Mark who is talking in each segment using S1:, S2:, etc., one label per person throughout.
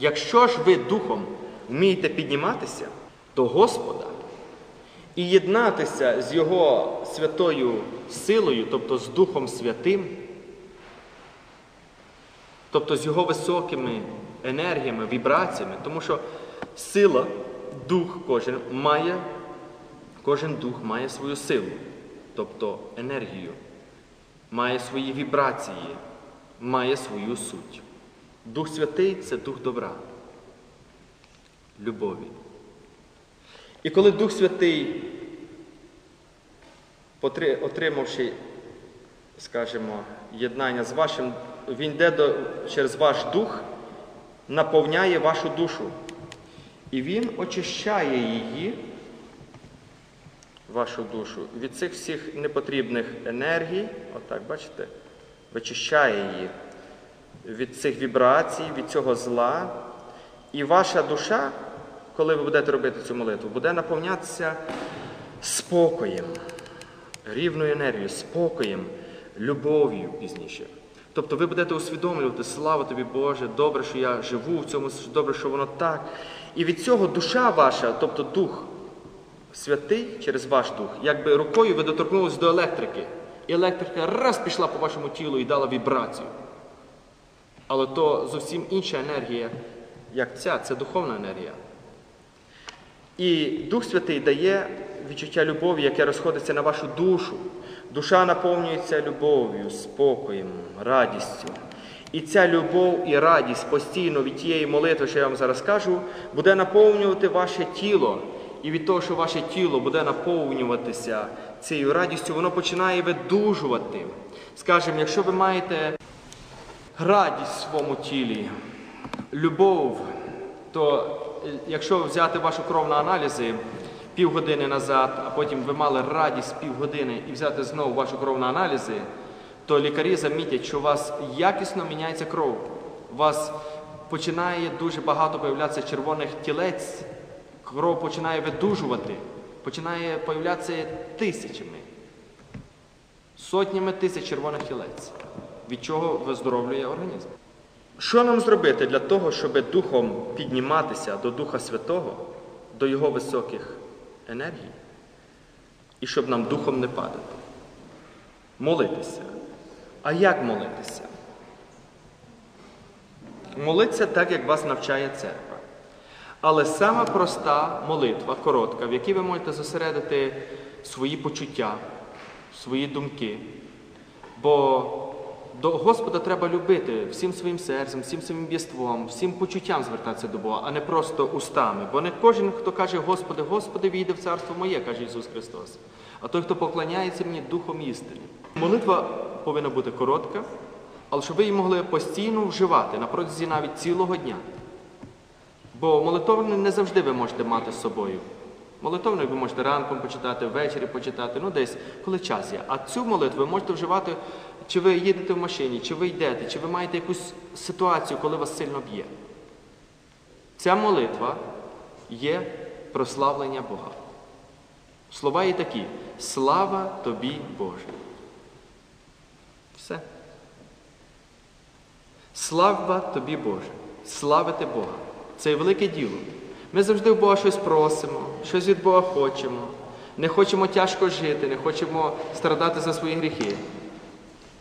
S1: Якщо ж ви духом вмієте підніматися до Господа і єднатися з Його святою силою, тобто з Духом Святим, тобто з його високими енергіями, вібраціями, тому що сила, дух кожен має, кожен дух має свою силу, тобто енергію, має свої вібрації, має свою суть. Дух Святий це дух добра, любові. І коли Дух Святий, отримавши, скажімо, єднання з вашим, він йде до, через ваш дух, наповняє вашу душу. І він очищає її, вашу душу, від цих всіх непотрібних енергій, отак, бачите, вичищає її від цих вібрацій, від цього зла. І ваша душа, коли ви будете робити цю молитву, буде наповнятися спокоєм, рівною енергією, спокоєм, любов'ю пізніше. Тобто ви будете усвідомлювати, слава тобі, Боже, добре, що я живу в цьому, добре, що воно так. І від цього душа ваша, тобто Дух Святий через ваш дух, якби рукою ви доторкнулись до електрики. І електрика раз пішла по вашому тілу і дала вібрацію. Але то зовсім інша енергія, як ця, це духовна енергія. І Дух Святий дає відчуття любові, яке розходиться на вашу душу. Душа наповнюється любов'ю, спокоєм, радістю. І ця любов і радість постійно від тієї молитви, що я вам зараз кажу, буде наповнювати ваше тіло. І від того, що ваше тіло буде наповнюватися цією радістю, воно починає видужувати. Скажімо, якщо ви маєте радість в своєму тілі, любов, то е, якщо взяти вашу кров на аналізи півгодини назад, а потім ви мали радість півгодини і взяти знову вашу кров на аналізи, то лікарі замітять, що у вас якісно міняється кров. У вас починає дуже багато появлятися червоних тілець, кров починає видужувати, починає появлятися тисячами, сотнями тисяч червоних тілець, від чого виздоровлює організм. Що нам зробити для того, щоб духом підніматися до Духа Святого, до Його високих енергій, і щоб нам духом не падати? Молитися. А як молитися? Молитися так, як вас навчає церква. Але сама проста молитва, коротка, в якій ви можете зосередити свої почуття, свої думки. Бо до Господа треба любити всім своїм серцем, всім своїм єством, всім почуттям звертатися до Бога, а не просто устами. Бо не кожен, хто каже Господи, Господи, війде в царство моє, каже Ісус Христос. А той, хто поклоняється мені духом істини. Молитва повинна бути коротка, але щоб ви її могли постійно вживати на протязі навіть цілого дня. Бо молитовник не завжди ви можете мати з собою. Молитовник ви можете ранком почитати, ввечері почитати, ну десь, коли час є. А цю молитву ви можете вживати, чи ви їдете в машині, чи ви йдете, чи ви маєте якусь ситуацію, коли вас сильно б'є. Ця молитва є прославлення Бога. Слова є такі: слава тобі, Боже. Все. Слава тобі, Боже. Славити Бога. Це велике діло. Ми завжди в Бога щось просимо, щось від Бога хочемо. Не хочемо тяжко жити, не хочемо страдати за свої гріхи.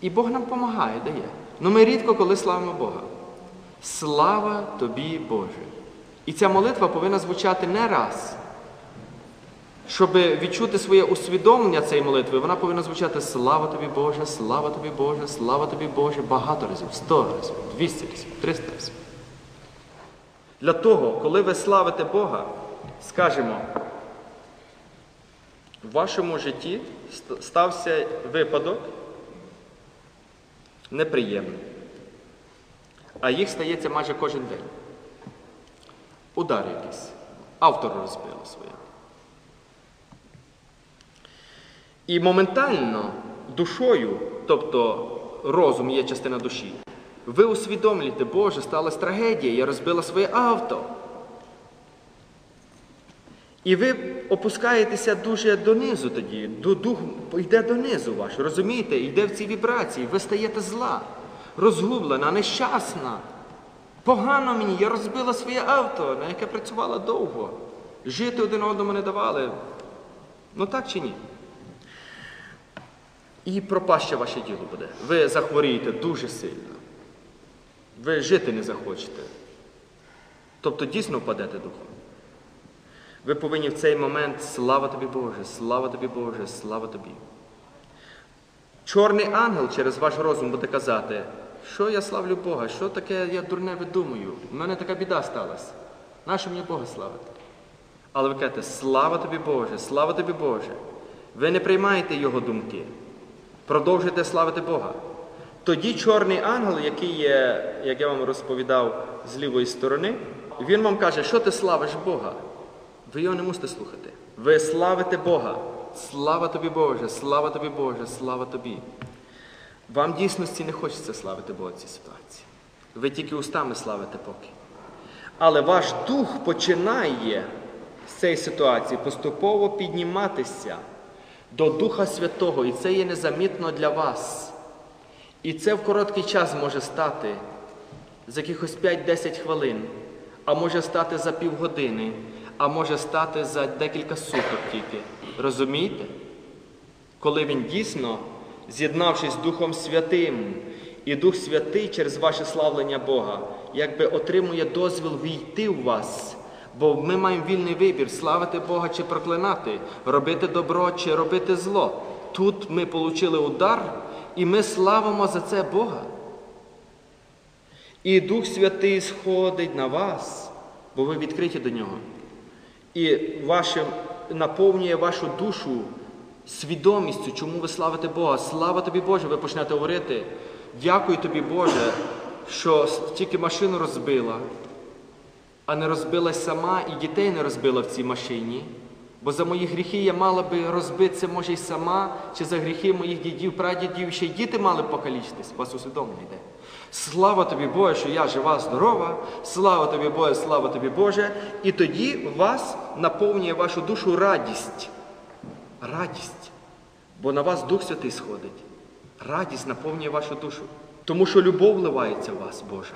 S1: І Бог нам допомагає, дає. Ну ми рідко коли славимо Бога. Слава тобі, Боже. І ця молитва повинна звучати не раз. Щоб відчути своє усвідомлення цієї молитви, вона повинна звучати Слава тобі, Боже, слава тобі, Боже, слава тобі, Боже, багато разів, сто разів, двісті разів, триста разів. Для того, коли ви славите Бога, скажімо, в вашому житті стався випадок неприємний. А їх стається майже кожен день. Удар якийсь. Автор розбили своє. І моментально душою, тобто розум є частина душі, ви усвідомлюєте, Боже, сталася трагедія, я розбила своє авто. І ви опускаєтеся дуже донизу тоді, дух йде донизу ваш, розумієте, йде в ці вібрації, ви стаєте зла, розгублена, нещасна, Погано мені, я розбила своє авто, на яке працювала довго. Жити один одному не давали. Ну так чи ні? І пропаще ваше діло буде. Ви захворієте дуже сильно. Ви жити не захочете. Тобто дійсно впадете духом. Ви повинні в цей момент слава тобі Боже, слава тобі Боже, слава тобі. Чорний ангел через ваш розум буде казати, що я славлю Бога, що таке я дурне видумую. У мене така біда сталася. Нащо мені Бога славити? Але ви кажете, слава тобі Боже, слава тобі Боже. Ви не приймаєте Його думки. Продовжуйте славити Бога. Тоді чорний ангел, який є, як я вам розповідав, з лівої сторони, він вам каже, що ти славиш Бога. Ви його не мусите слухати. Ви славите Бога. Слава тобі Боже, слава тобі Боже, слава тобі. Вам дійсності не хочеться славити Бога в цій ситуації. Ви тільки устами славите поки. Але ваш дух починає з цієї ситуації поступово підніматися до Духа Святого, і це є незамітно для вас. І це в короткий час може стати за якихось 5-10 хвилин, а може стати за півгодини, а може стати за декілька суток тільки. Розумієте? Коли він дійсно, з'єднавшись з Духом Святим, і Дух Святий через ваше славлення Бога, якби отримує дозвіл війти в вас. Бо ми маємо вільний вибір славити Бога чи проклинати, робити добро чи робити зло. Тут ми отримали удар, і ми славимо за це Бога. І Дух Святий сходить на вас, бо ви відкриті до нього. І ваше, наповнює вашу душу свідомістю, чому ви славите Бога. Слава тобі Боже, ви почнете говорити. Дякую тобі, Боже, що тільки машину розбила, а не розбилась сама і дітей не розбила в цій машині. Бо за мої гріхи я мала би розбитися, може, й сама, чи за гріхи моїх дідів, прадідів, ще й діти мали б покалічитись, вас усвідомлення йде. Слава тобі, Боже, що я жива, здорова, слава тобі, Боже, слава тобі, Боже. І тоді вас наповнює вашу душу радість. Радість. Бо на вас Дух Святий сходить. Радість наповнює вашу душу. Тому що любов вливається в вас, Божа.